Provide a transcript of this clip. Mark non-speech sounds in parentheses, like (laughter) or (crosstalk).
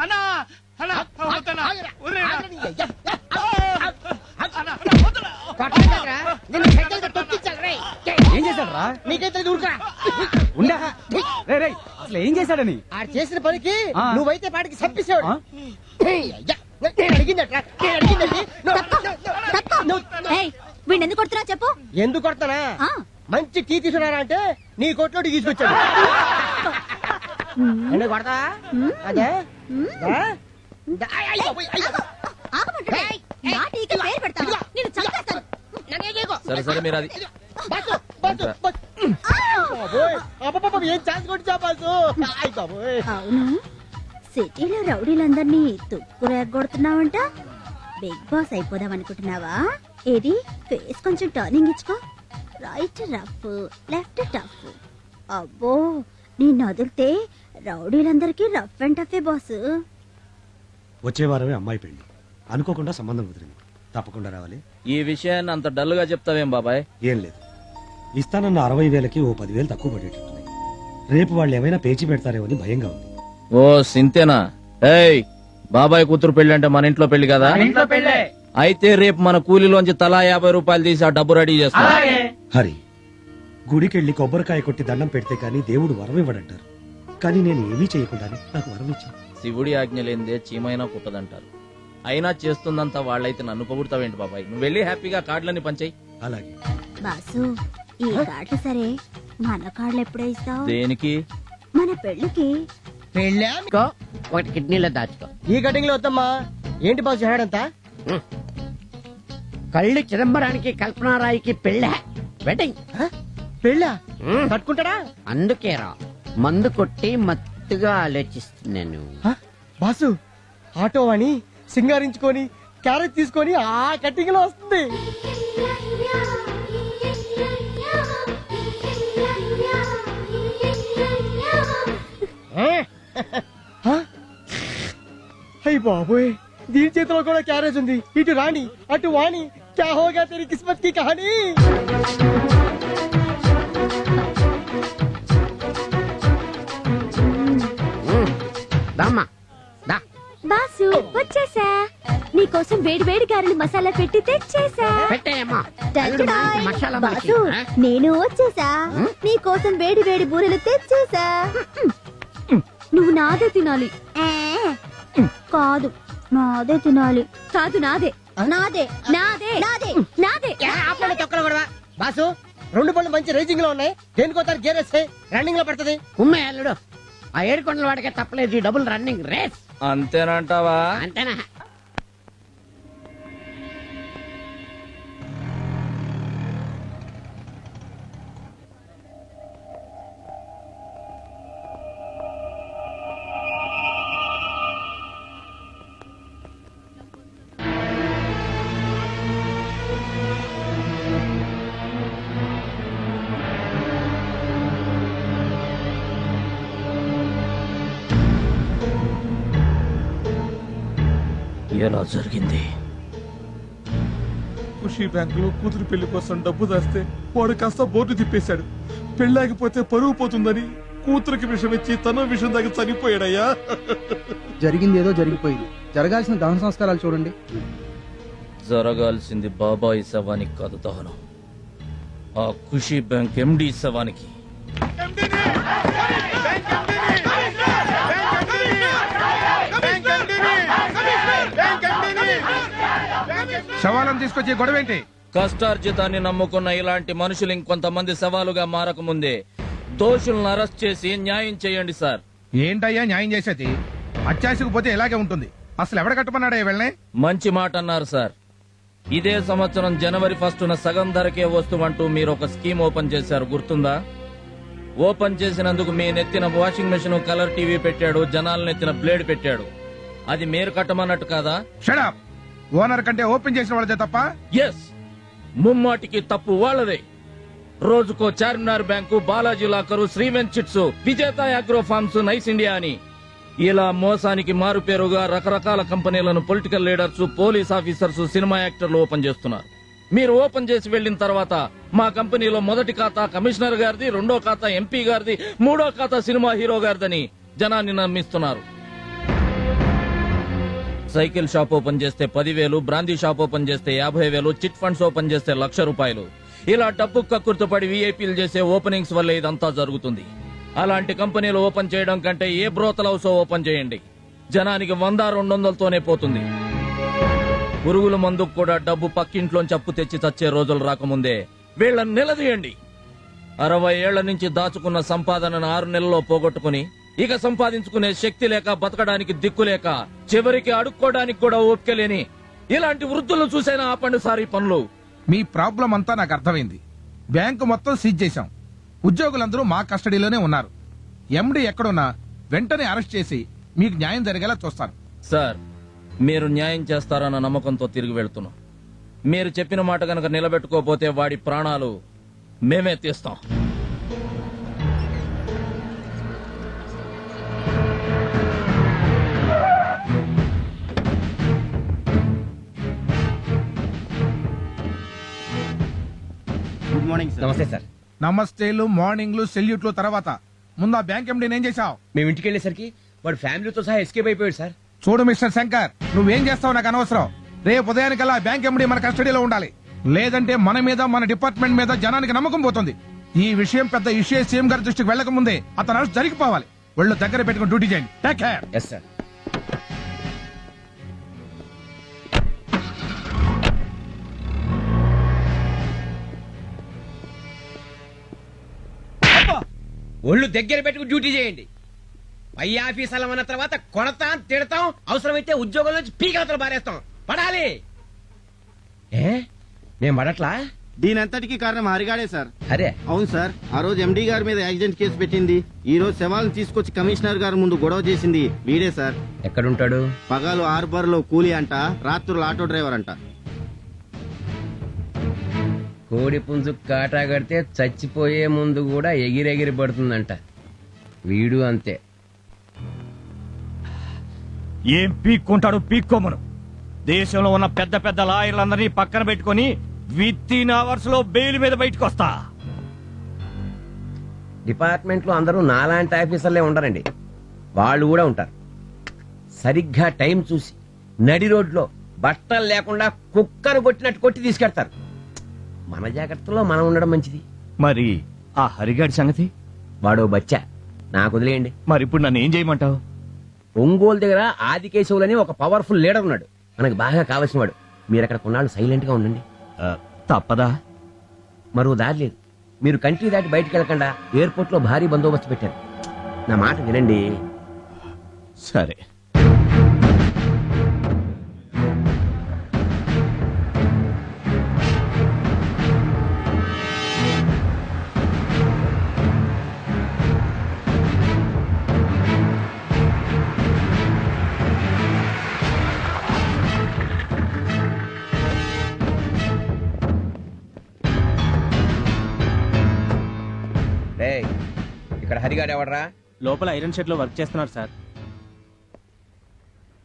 అన్నా అన్నా. ఏం చేశాడు రా? నీకైతే ఊరుకురా. ఉండా? రే రే అసలు ఏం చేశాడని? ఆడు చేసిన పనికి ఆ. నువ్వైతే పాటికి చంపేసాడు ఆ? అయ్యా. నేను అడిగిందట్రా నేను అడిగిందండి నువ్వు- నువ్వు- ఏయ్ వీడిని ఎందుకు కొడుతున్నా చెప్పు? ఎందుకు కొడతానా ఆ. మంచి టీ తీసుకున్నారా అంటే నీ కొట్లోకి తీసుకొచ్చాడు. (laughs) అంటే కొడతా అదే? సరే సరే మీరు అది. అవును. సిటీలో రౌడీలందరినీ తుక్కు రేగొడుతున్నావంట బిగ్ బాస్ అయిపోదాం అనుకుంటున్నావా ఏది? ఫేస్ కొంచెం టర్నింగ్ ఇచ్చుకో. Right rough left tough. అబ్బో నిన్ను వదిలితే రౌడీలందరికీ రఫ్ అండ్ టఫే బాస్. వచ్చే వారమే అమ్మాయి పెళ్ళి. అనుకోకుండా సంబంధం కుదిరింది. తప్పకుండా రావాలి. ఈ విషయాన్ని అంత డల్గా చెప్తావేం బాబాయ్? ఏం లేదు. ఇస్తానన్న అరవై వేలకి ఓ పదివేలు తక్కువ పడేటట్టున్నాయి రేపు వాళ్ళు ఏమైనా పేచి పెడతారేమో అని భయంగా ఉంది. ఓ సింతేనా? ఏయ్ బాబాయ్ కూతురు పెళ్ళి అంటే మన ఇంట్లో పెళ్ళి కదా? ఇంట్లో పెళ్ళే అయితే రేపు మన కూలీలోంచి తలా యాభై రూపాయలు తీసి ఆ డబ్బు రెడీ చేస్తా. హరి గుడికెళ్ళి కొబ్బరికాయ కొట్టి దండం పెడితే కానీ దేవుడు వరం ఇవ్వడంటారు కానీ నేను ఏమీ చేయకుండానే నాకు వరం ఇచ్చాను శివుడి ఆజ్ఞ లేనిదే చీమైనా పుట్టదంటారు. అయినా చేస్తుందంతా వాళ్ళైతే నన్ను పొగుడతావేంటి బాబాయ్? నువ్వు వెళ్ళి హ్యాపీగా కార్డులన్నీ పంచాయి. అలాగే. బాసు ఈ కార్డులు సరే మన కార్డులు ఎప్పుడే ఇస్తావు? దేనికి? మన పెళ్ళికి. పెళ్ళా? దాచుకో ఒకటి కిడ్నీలో దాచుకో. ఈ కటింగ్లో వద్దమ్మా. ఏంటి బాసు హేడంతా? కళ్ళు చిదంబరానికి కల్పనారాయికి పెళ్ళ? వెడ్డింగ్. పెళ్ళా? కట్టుకుంటాడా? అందుకేరా మందు కొట్టి మత్తుగా ఆలోచిస్తున్నాను హ? బాసు ఆటో అని సింగారించుకొని క్యారెట్ తీసుకొని ఆ కటింగ్లో వస్తుంది హ? అయ్ బాబోయ్ దీని చేతిలో కూడా క్యారేజ్ ఉంది. ఇటు రాణి అటు వాణి క్యా హోగా తెరి కిస్మత్కి కహానీ? నీకోసం వేడి వేడి గారెలు మసాలా పెట్టి తెచ్చేసా. పెట్టేయమ్మా. మసాలా బాసు? నేను వచ్చేసా. నీకోసం వేడి వేడి బూరెలు తెచ్చేసా. నువ్వు నాదే తినాలి. కాదు నాదే తినాలి. కాదు నాదే. నాదే. నాదే. నాదే. నాదే. ఏ, ఆపండి తొక్కలు కూడా బాసు రెండు పళ్ళు మంచి రేజింగ్లో ఉన్నాయి దేనికోతారు గేర్ వేస్తే రన్నింగ్లో పడుతుంది. ఉమ్మే అల్లుడు. ఆ ఏడు కొండల వాడికే తప్పలేదు డబుల్ రన్నింగ్ రేస్. అంతేనంటావా? అంతేనా? ఎలా జరిగింది. ఖుషి బ్యాంకులో కూతురు పెళ్ళి కోసం డబ్బు దాస్తే వాడు కాస్త బోర్డు తిప్పేశాడు. పెళ్ళాగిపోతే పరువు పోతుందని కూతురికి విషం ఇచ్చి తన విషం దాకా చనిపోయాడయ్యా. జరిగింది ఏదో జరిగిపోయింది. జరగాల్సిన దహన సంస్కారాలు చూడండి. జరగాల్సింది బాబాయ్ శవానికి కాదు దహనం. ఆ ఖుషి బ్యాంక్ ఎండి శవానికి. శవాలను తీసుకొచ్చి గొడవ ఏంటి? కష్టార్జితాన్ని నమ్ముకున్న ఇలాంటి మనుషులు ఇంకొంతమంది సవాలుగా మారకముందే దోషులను అరెస్ట్ చేసి న్యాయం చేయండి సార్. ఏంటయ్యా న్యాయం చేసేది? అత్యాశకు పోతే ఇలాగే ఉంటుంది. అసలు ఎవడ కట్టమన్నాడా వెళ్ళనే? మంచి మాట అన్నారు సార్. ఇదే సంవత్సరం జనవరి ఫస్ట్ సగం ధరకే వస్తువంటూ మీరు ఒక స్కీమ్ ఓపెన్ చేశారు గుర్తుందా? ఓపెన్ చేసినందుకు మీ నెత్తిన వాషింగ్ మెషిన్ కలర్ టీవీ పెట్టాడు జనాల నెత్తిన బ్లేడ్ పెట్టాడు. అది మీరు కట్టమన్నట్టు కాదా? షడప్ ఓనర్ కంటే ఓపెన్ చేసిన వాళ్ళదే తప్ప? ఎస్ ముమ్మాటికి తప్పు వాళ్ళదే. రోజుకో Charminar bank Balaji locker Sriven chits Vijetha agro farms nice India అని. ఇలా మోసానికి మారుపేరుగా రకరకాల కంపెనీలను political leaders police officers cinema యాక్టర్లు ఓపెన్ చేస్తున్నారు. మీరు ఓపెన్ చేసి వెళ్ళిన తర్వాత మా కంపెనీలో మొదటి ఖాతా కమిషనర్ గారిది రెండో ఖాతా ఎంపీ గారిది మూడో ఖాతా సినిమా హీరో గారిదని జనాన్ని నమ్మిస్తున్నారు. సైకిల్ షాప్ ఓపెన్ చేస్తే పదివేలు బ్రాందీ షాప్ ఓపెన్ చేస్తే యాభై వేలు చిట్ ఫండ్స్ ఓపెన్ చేస్తే లక్ష రూపాయలు. ఇలా డబ్బు కక్కుర్తుపడి వీఐపీలు చేసే ఓపెనింగ్స్ వల్ల ఇదంతా జరుగుతుంది. అలాంటి కంపెనీలు ఓపెన్ చేయడం కంటే ఏ బ్రోతల్ హౌస్ ఓపెన్ చేయండి. జనానికి వంద రెండు వందలతోనే పోతుంది. పురుగుల మందుకు కూడా డబ్బు పక్కింట్లోంచి అప్పు తెచ్చి చచ్చే రోజులు రాకముందే వీళ్ళని నిలదీయండి. అరవై ఏళ్ళ నుంచి దాచుకున్న సంపాదనను ఆరు నెలల్లో పోగొట్టుకుని ఇక సంపాదించుకునే శక్తి లేక బతకడానికి దిక్కు లేక చివరికి అడుక్కోవడానికి కూడా ఓపిక లేని ఇలాంటి వృద్ధులు చూసైనా ఆపండి సార్ ఈ పనులు. మీ ప్రాబ్లం అంతా నాకు అర్థమైంది. బ్యాంకు మొత్తం సీజ్ చేశాం. ఉద్యోగులందరూ మా కస్టడీలోనే ఉన్నారు. ఎండి ఎక్కడున్నా వెంటనే అరెస్ట్ చేసి మీకు న్యాయం జరిగేలా చూస్తాను. సార్ మీరు న్యాయం చేస్తారన్న నమ్మకంతో తిరిగి వెళ్తున్నాం. మీరు చెప్పిన మాట గనక నిలబెట్టుకోపోతే వాడి ప్రాణాలు మేమే తీస్తాం. గుడ్ మార్నింగ్ సార్ నమస్తే సార్ నమస్తేలు మార్నింగ్లు సెల్యూట్లు తర్వాత. ముందు ఆ బ్యాంక్ ఎండి ఏం చేశావు? మేము ఇంటికి వెళ్ళేసరికి వాడు ఫ్యామిలీతో సహా ఎస్కేప్ అయిపోయాడు సార్ చూడు మిస్టర్ శంకర్ నువ్వేం చేస్తావు నాకు అనవసరం. రేపు ఉదయానికల్లా బ్యాంక్ ఎండి మన కస్టడీలో ఉండాలి. లేదంటే మన మీద మన డిపార్ట్మెంట్ మీద జనానికి నమ్మకం పోతుంది. ఈ విషయం పెద్ద ఇష్యూ సీఎం గారి దృష్టికి వెళ్ళక ముందే అతను జరిగిపోవాలి. ఒళ్ళు దగ్గర పెట్టుకుని డ్యూటీ చేయండి. టేక్ కేర్ ఎస్ సార్ ఒళ్ళు దగ్గర పెట్టుకుని డ్యూటీ చేయండి. పై ఆఫీసర్లు అన్న తర్వాత కొడతాం తిడతాం అవసరమైతే ఉద్యోగం నుంచి పీకలతలు బారేస్తాం పడాలి. ఏ? నేను పడట్లా? దీని అంతటికి కారణం హరిగాడే సార్. అరే. అవును సార్. ఆ రోజు ఎండీ గారి మీద యాక్సిడెంట్ కేసు పెట్టింది. ఈ రోజు శవాలను తీసుకొచ్చి కమిషనర్ గారి ముందు గొడవ చేసింది వీడే సార్. ఎక్కడుంటాడు? పగలు హార్బర్లో కూలీ అంట రాత్రులు ఆటో డ్రైవర్ అంట. కోడి పుంజు కాటా కడితే చచ్చిపోయే ముందు కూడా ఎగిరెగిరి పడుతుందంట. వీడు అంతే. ఏం పీక్కుంటాడు పీక్కోమను. దేశంలో ఉన్న పెద్ద పెద్ద లాయర్లందరినీ పక్కన పెట్టుకొని విత్ ఇన్ అవర్స్లో బెయిల్ మీద బయటకు వస్తా డిపార్ట్మెంట్లో అందరూ నాలాంటి ఆఫీసర్లే ఉండరండి. వాళ్ళు కూడా ఉంటారు. సరిగ్గా టైం చూసి నడి రోడ్లో బట్టలు లేకుండా కుక్కను కొట్టినట్టు కొట్టి తీసుకెడతారు. మన జాగ్రత్తలో మనం ఉండడం మంచిది. మరి ఆ హరిగాడి సంగతి? వాడో బచ్చా నాకు వదిలేయండి. మరి ఇప్పుడు నన్ను ఏం చేయమంటావు? ఒంగోలు దగ్గర ఆదికేశవులని ఒక పవర్ఫుల్ లీడర్ ఉన్నాడు. మనకు బాగా కావాల్సిన వాడు మీరు అక్కడ కొన్నాళ్ళు సైలెంట్గా ఉండండి తప్పదా? మరో దారి లేదు. మీరు కంట్రీ దాటి బయటికి వెళ్ళకుండా ఎయిర్పోర్ట్లో భారీ బందోబస్తు పెట్టారు. నా మాట వినండి. సరే. హరిగాడు ఎవడరా లోపల ఐరన్ షెడ్లో వర్క్ చేస్తున్నారు సార్.